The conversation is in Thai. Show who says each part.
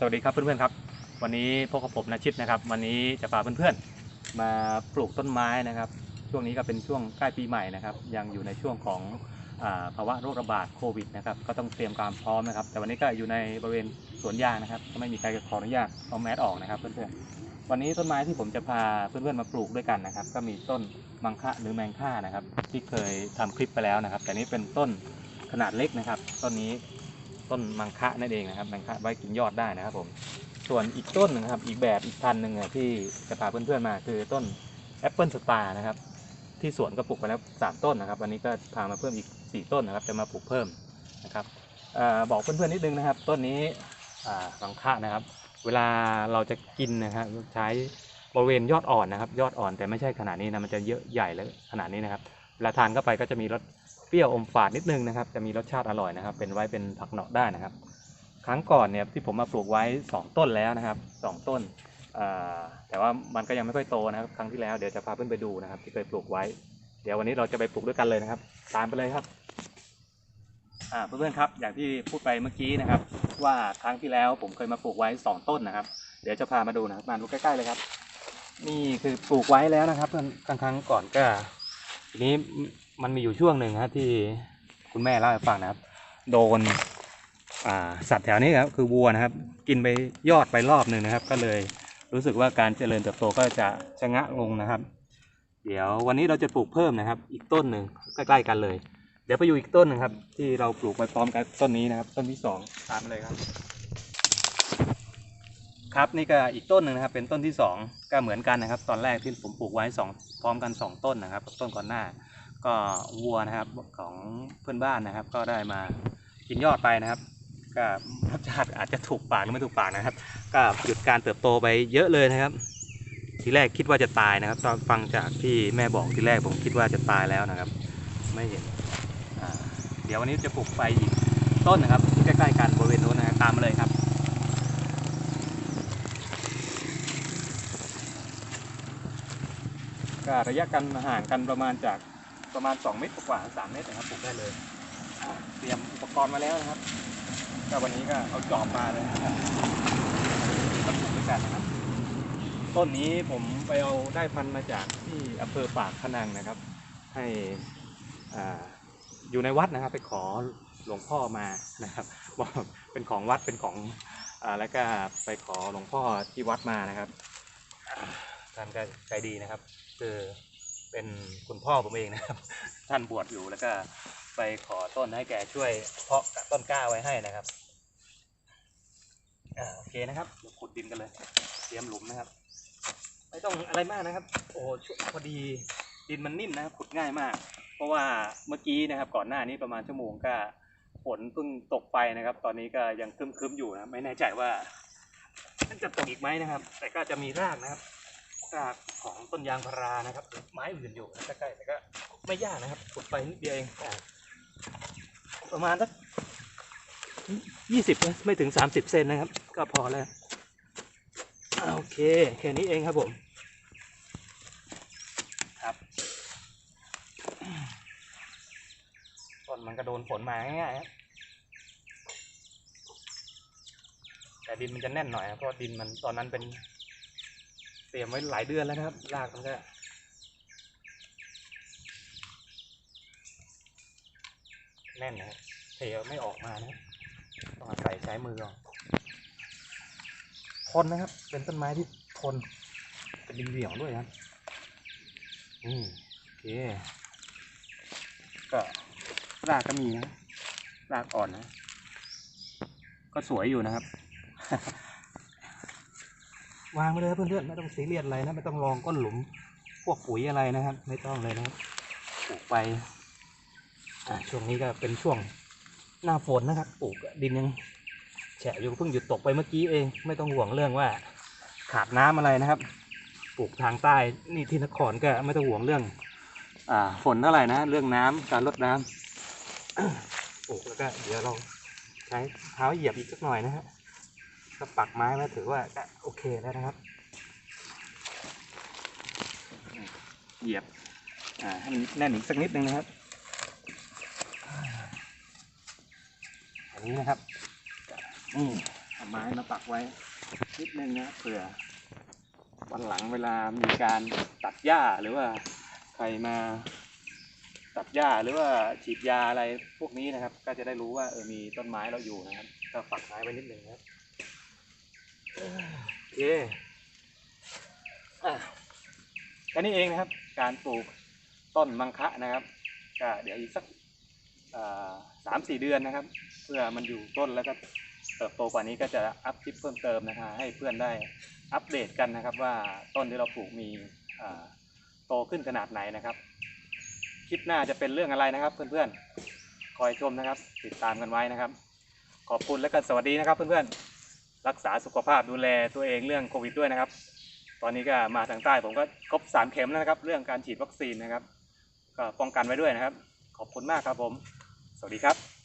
Speaker 1: สวัสดีครับเพื่อนๆครับ วันนี้พบกับผมนาชิตนะครับ วันนี้จะพาเพื่อนๆมาปลูกต้นไม้นะครับ ช่วงนี้ก็เป็นช่วงใกล้ปีใหม่นะครับ ยังอยู่ในช่วงของอาภาวะโรคระบาดโควิดนะครับ ก็ต้องเตรียมความพร้อมนะครับ แต่วันนี้ก็อยู่ในบริเวณสวนยางนะครับ ก็ไม่มีใครขออนุญาตเอาแมสออกนะครับเพื่อนๆ วันนี้ต้นไม้ที่ผมจะพาเพื่อนๆมาปลูกด้วยกันนะครับ ก็มีต้นมังคะหรือแมงค่านะครับ ที่เคยทำคลิปไปแล้วนะครับ แต่นี้เป็นต้นขนาดเล็กนะครับ ต้นนี้ ต้นมังคะนั่นเองนะครับมังคะไว้กินยอดได้นะครับผมส่วนอีกต้นหนึงครับอีกแบบอีกพันหนึ่งที่จะพาเพื่อนๆมาคือต้นแอปเปิลสตาร์นะครับ ที่สวนก็ปลูกไปแล้วสามต้นนะครับ วันนี้ก็พามาเพิ่มอีกสี่ต้นนะครับ จะมาปลูกเพิ่มนะครับอบอกเพื่อนๆนิดนึงนะครับ ต้นนี้มังคะนะครับ เวลาเราจะกินนะครับใช้บริเวณยอดอ่อนนะครับ ยอดอ่อนแต่ไม่ใช่ขนาดนี้นะมันจะเยอะใหญ่แล้วขนาดนี้นะครับเวลาทานเข้าไปก็จะมีรส เปรี้ยวอมฝาดนิดนึงนะครับ จะมีรสชาติอร่อยนะครับ เป็นไว้เป็นผักเหนาะได้นะครับ ครั้งก่อนเนี่ยที่ผมมาปลูกไว้ 2 ต้นแล้วนะครับ 2 ต้นแต่ว่ามันก็ยังไม่ค่อยโตนะครับ ครั้งที่แล้วเดี๋ยวจะพาเพื่อนไปดูนะครับ ที่เคยปลูกไว้ เดี๋ยววันนี้เราจะไปปลูกด้วยกันเลยนะครับ ตามไปเลยครับเพื่อนๆครับ อย่างที่พูดไปเมื่อกี้นะครับ ว่าครั้งที่แล้วผมเคยมาปลูกไว้ 2 ต้นนะครับ เดี๋ยวจะพามาดูนะครับมาดูใกล้ๆเลยครับ นี่คือปลูกไว้แล้วนะครับ เพื่อนครั้งครั้งก่อนก็ทีนี้ มันมีอยู่ช่วงหนึ่งฮะที่คุณแม่เล่าให้ฟังนะครับ โดนอ่าสัตว์แถวนี้ครับคือวัวนะครับ กินไปยอดไปรอบหนึ่งนะครับ ก็เลยรู้สึกว่าการเจริญเติบโตก็จะชะงักลงนะครับ เดี๋ยววันนี้เราจะปลูกเพิ่มนะครับ อีกต้นหนึ่งใกล้ๆกันเลย เดี๋ยวไปอยู่อีกต้นหนึงครับ ที่เราปลูกไปพร้อมกับต้นนี้นะครับ ต้นที่สองตามเลยครับ ครับนี่ก็อีกต้นหนึ่งนะครับ เป็นต้นที่สองก็เหมือนกันนะครับ ตอนแรกที่ผมปลูกไว้สองพร้อมกันสองต้นนะครับ ต้นก่อนหน้า ก็วัวนะครับของเพื่อนบ้านนะครับ ก็ได้มากินยอดไปนะครับ ก็รสชาติอาจจะถูกปากหรือไม่ถูกปากนะครับ ก็หยุดการเติบโตไปเยอะเลยนะครับ ทีแรกคิดว่าจะตายนะครับ ตอนฟังจากที่แม่บอกทีแรกผมคิดว่าจะตายแล้วนะครับ ไม่เห็นเดี๋ยววันนี้จะปลูกไปอีกต้นนะครับที่ใกล้ๆกันบริเวณโน้นนะครับตามมาเลยครับก็ระยะกันห่างกันประมาณจาก ประมาณ 2 เมตรกว่าๆ3เมตรนะครับปลูกได้เลย เตรียมอุปกรณ์มาแล้วนะครับ ก็วันนี้ก็เอาจอบมาเลยนะครับมาปลูกด้วยกันนะครับ ต้นนี้ผมไปเอาได้พันธุ์มาจากที่อำเภอปากพนังนะครับ ให้อ่าอยู่ในวัดนะครับ ไปขอหลวงพ่อมานะครับว่าเป็นของวัดเป็นของอ่าแล้วก็ไปขอหลวงพ่อที่วัดมานะครับอ่าท่านก็ใจดีนะครับ คือ เป็นคุณพ่อผมเองนะครับ ท่านบวชอยู่แล้วก็ไปขอต้นให้แกช่วยเพาะต้นกล้าไว้ให้นะครับอ่าโอเคนะครับขุดดินกันเลย เตรียมหลุมนะครับ ไม่ต้องอะไรมากนะครับ โอ้ชพอดีดินมันนิ่มนะครับขุดง่ายมาก เพราะว่าเมื่อกี้นะครับ ก่อนหน้านี้ประมาณชั่วโมงก็ฝนเพิ่งตกไปนะครับ ตอนนี้ก็ยังครึ้มๆอยู่นะไม่แน่ใจว่ามันจะตกอีกไหมนะครับ แต่ก็จะมีรากนะครับ รากของต้นยางพารานะครับหรือไม้อื่นอยู่นะใกล้ๆแต่ก็ไม่ยากนะครับขุดไปนิดเดียวเองอ่าประมาณสักยี่สิบไม่ถึงสามสิบเซนนะครับ ก็พอแล้วอ่าโอเคแค่นี้เองครับผมครับต้นมันก็โดนฝนมาง่ายๆครับแต่ดินมันจะแน่นหน่อยครับเพราะดินมันตอนนั้นเป็น เตรียมไว้หลายเดือนแล้วนะครับรากมันก็แน่นนะเทไม่ออกมานะต้องอาศัยใช้มือเอาทนนะครับ เป็นต้นไม้ที่ทน เป็นดินเหนียวด้วยครับอืมโอเค ก็รากก็มีนะรากอ่อนนะ ก็สวยอยู่นะครับ วางไปเลยครับเพื่อนๆไม่ต้องซีเรียสอะไรนะไม่ต้องลองก้นหลุมพวกปุ๋ยอะไรนะครับ ไม่ต้องเลยนะครับปลูกไปช่วงนี้ก็เป็นช่วงหน้าฝนนะครับปลูกดินยังแฉะอยู่เพิ่งหยุดตกไปเมื่อกี้เอง ไม่ต้องห่วงเรื่องว่าขาดน้ำอะไรนะครับ ปลูกทางใต้นี่ที่นครก็ไม่ต้องห่วงเรื่องอ่าฝนเท่าไหร่นะ เรื่องน้ำการลดน้ำปลูกแล้วก็เดี๋ยวเราใช้เท้าเหยียบอีกสักหน่อยนะฮะ ก็ปักไม้มาถือว่าก็โอเคแล้วนะครับ เหยียบอ่าให้มันแน่นอีกสักนิดนึงนะครับอันนี้นะครับนี่ทไม้มาปักไว้นิดนึงนะเผื่อวันหลังเวลามีการตัดหญ้าหรือว่าใครมาตัดหญ้าหรือว่าฉีดยาอะไรพวกนี้นะครับ ก็จะได้รู้ว่าเออมีต้นไม้เราอยู่นะครับ ก็ปักไม้ไว้นิดนึงนะครับเออโอ เคอะแค่นี้เองนะครับ การปลูกต้นมังคะนะครับก็เดี๋ยวอีกสักสามสี่เดือนนะครับ เพื่อมันอยู่ต้นแล้วก็เติบโตกว่านี้ก็จะอัพคลิปเพิ่มเติมนะคะให้เพื่อนได้อัปเดตกันนะครับ ว่าต้นที่เราปลูกมีโตขึ้นขนาดไหนนะครับ คลิปหน้าจะเป็นเรื่องอะไรนะครับ เพื่อนๆคอยชมนะครับ ติดตามกันไว้นะครับ ขอบคุณและก็สวัสดีนะครับเพื่อนๆ รักษาสุขภาพดูแลตัวเองเรื่องโควิดด้วยนะครับ ตอนนี้ก็มาทางใต้ผมก็ครบสามเข็มแล้วนะครับ เรื่องการฉีดวัคซีนนะครับ ก็ป้องกันไว้ด้วยนะครับ ขอบคุณมากครับผม สวัสดีครับ